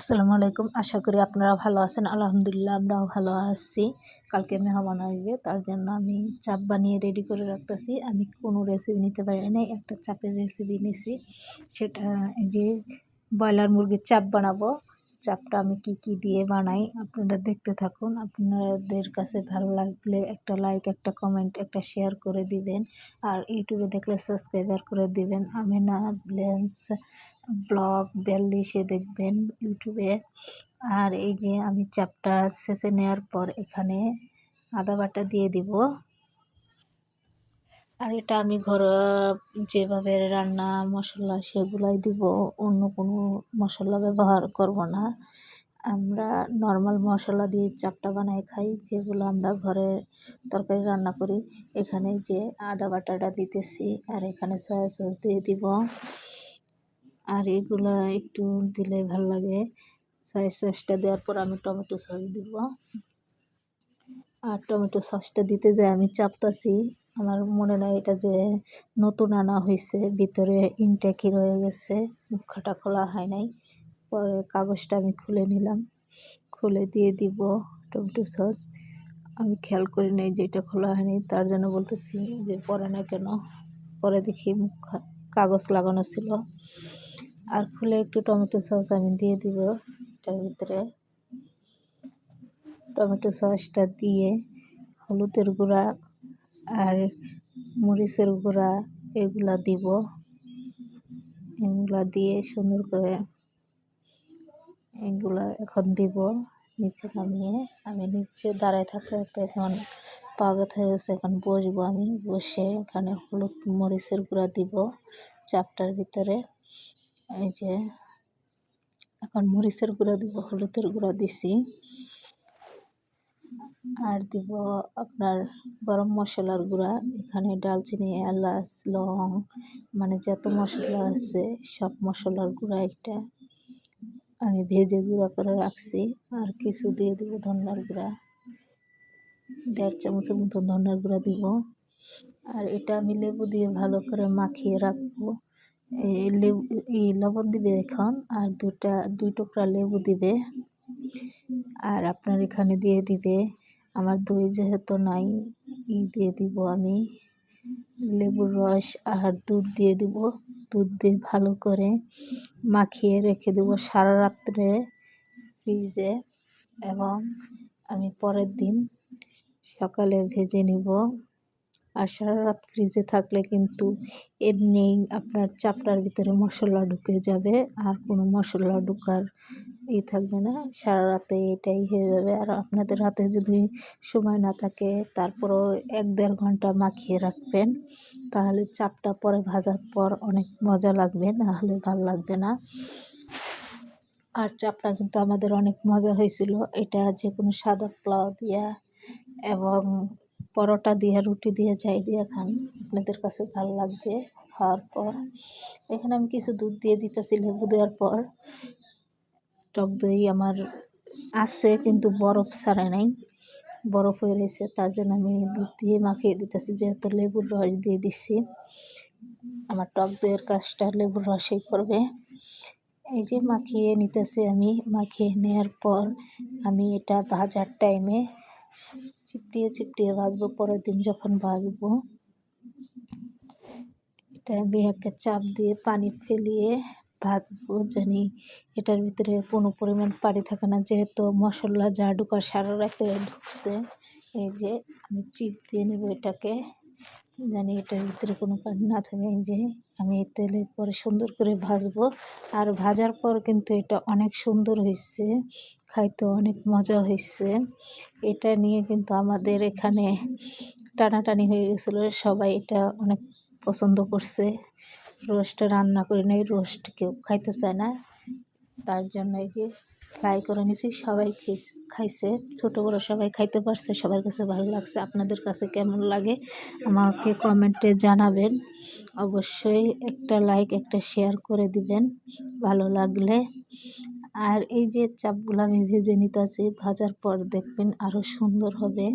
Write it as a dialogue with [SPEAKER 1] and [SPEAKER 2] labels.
[SPEAKER 1] আসসালামু আলাইকুম। আশা করি আপনারা ভালো আছেন। আলহামদুলিল্লাহ আমরাও ভালো আছি। কালকে মেহমান আসবে, তার জন্য আমি চাপ বানিয়ে রেডি করে রাখতেছি। আমি কোনো রেসিপি নিতে পারি নাই, একটা চাপের রেসিপি নিছি। সেটা যে ব্রয়লার মুরগির চাপ বানাবো। চাপটা আমি কি কি দিয়ে বানাই আপনারা দেখতে থাকুন। আপনাদের কাছে ভালো লাগলে একটা লাইক একটা কমেন্ট একটা শেয়ার করে দিবেন। আর ইউটিউবে দেখলে সাবস্ক্রাইবার করে দিবেন। আমিনা ব্লেন্স ব্লগ বিয়াল্লিশে দেখবেন ইউটিউবে। আর এই যে আমি চাপটা শেষে নেওয়ার পর এখানে আদা বাটা দিয়ে দিব। আর এটা আমি ঘর যেভাবে রান্না, মশলা সেগুলাই দিব, অন্য কোনো মশলা ব্যবহার করব না। আমরা নর্মাল মশলা দিয়ে চাপটা বানাই খাই, যেগুলো আমরা ঘরে তরকারি রান্না করি। এখানে যে আদা বাটাটা দিতেছি, আর এখানে সয়া সস দিয়ে দিব। আর এগুলো একটু দিলে ভালো লাগে। সয়া সসটা দেওয়ার পর আমি টমেটো সস দিব। আর টমেটো সসটা দিতে যায় আমি চাপতাছি আমার মনে নাই এটা যে নতুন আনা হয়েছে ভিতরে ইনটেকি রয়ে গেছে, মুখাটা খোলা হয় নাই। পরে কাগজটা আমি খুলে নিলাম, খুলে দিয়ে দিব টমেটো সস। আমি খেয়াল করি নাই যে এটা খোলা হয়নি, তার জন্য বলতেছি যে পরে না কেন, পরে দেখি মুখ কাগজ লাগানো ছিল। আর খুলে একটু টমেটো সস আমি দিয়ে দিব, এটার ভিতরে। টমেটো সসটা দিয়ে হলুদের গুঁড়া আর মরিচের গুঁড়া এগুলা দিব। এগুলা দিয়ে সুন্দর করে এগুলা এখন দিব নিচে নামিয়ে। আমি নিচে দাঁড়ায় থাকতে থাকতে এখন পা ব্যথা হয়ে গেছে, এখন বসবো আমি। বসে এখানে হলুদ মরিচের গুঁড়া দিব চাপটার ভিতরে। এই যে এখন মরিচের গুঁড়া দিব, হলুদের গুঁড়া দিছি। আর দিব আপনার গরম মশলার গুঁড়া। এখানে ডালচিনি, এলাচ, লং মানে যত মশলা আছে, সব মশলার গুঁড়া একটা আমি ভেজে গুঁড়া করে রাখছি। আর কিছু দিয়ে দিব ধন্যার গুঁড়া। দেড় চামচের মতো ধন্যার গুঁড়া দিব। আর এটা আমি লেবু দিয়ে ভালো করে মাখিয়ে রাখব। এই লেবু, এই লবণ দিবে এখন। আর দুটা দুই টুকরা লেবু দিবে। আর আপনার এখানে দিয়ে দিবে। আমার দই যেহেতু নাই, ই দিয়ে দিব আমি। লেবুর রস আর দুধ দিয়ে দিব। দুধ দিয়ে ভালো করে মাখিয়ে রেখে দেবো সারা রাত্রে ফ্রিজে। এবং আমি পরের দিন সকালে ভেজে নিব। আর সারা রাত ফ্রিজে থাকলে কিন্তু এমনি আপনার চাপটার ভিতরে মশলা ঢুকে যাবে। আর কোনো মশলা ঢুকার ই থাকবে না। সারা রাতে এটাই হয়ে যাবে। আর আপনাদের হাতে যদি সময় না থাকে, তারপরও এক দেড় ঘণ্টা মাখিয়ে রাখবেন। তাহলে চাপটা পরে ভাজার পর অনেক মজা লাগবে, না হলে ভালো লাগবে না। আর চাপটা কিন্তু আমাদের অনেক মজা হয়েছিল। এটা যে কোনো সাদা পোলাও দিয়া এবং পরোটা দিয়ে, রুটি দিয়ে যাই দিয়ে খান। আপনাদের কাছে ভালো লাগবে খাওয়ার পর। এখানে আমি কিছু দুধ দিয়ে দিতেছি লেবু দেওয়ার পর। টক দই আমার আছে, কিন্তু বরফ ছাড়া নাই। বরফ হয়ে রয়েছে, তার জন্য আমি দুধ দিয়ে মাখিয়ে দিতেছি, যেহেতু লেবুর রস দিয়ে দিচ্ছি আমার টক দইয়ের কাজটা লেবুর রসেই করবে। এই যে মাখিয়ে নিতেছি আমি, মাখিয়ে নেওয়ার পর আমি এটা ভাজার টাইমে চিপটিয়ে চিপটিয়ে ভাজবো, পরের দিন যখন ভাজবো। এটা আমি একটা চাপ দিয়ে পানি ফেলিয়ে ভাজবো জানি এটার ভিতরে কোনো পরিমাণ পানি থাকে না। যেহেতু মশলা যা ঢুকার সারা রাতে ঢুকছে, এই যে আমি চিপ দিয়ে নেব এটাকে। জানি এটার ভিতরে কোনো পানি না থাকে, এই যে আমি এই তেলে পরে সুন্দর করে ভাজবো। আর ভাজার পর কিন্তু এটা অনেক সুন্দর হয়েছে খাইতে অনেক মজা হয়েছে এটা নিয়ে কিন্তু আমাদের এখানে টানাটানি হয়ে গেছিল, সবাই এটা অনেক পছন্দ করছে। রোস্ট রান্না করি নাই, রোস্ট কেউ খাইতে চায় না। তার জন্য এই যে ফ্রাই করে নিছি, সবাই খাইছে। ছোট, বড় সবাই খাইতে পারছে, সবার কাছে ভালো লাগছে। আপনাদের কাছে কেমন লাগে আমাকে কমেন্টে জানাবেন। অবশ্যই একটা লাইক একটা শেয়ার করে দিবেন, ভালো লাগলে। আর এই যে চাপগুলো আমি ভেজে নিতে আছি ভাজার পর দেখবেন আরও সুন্দর হবে।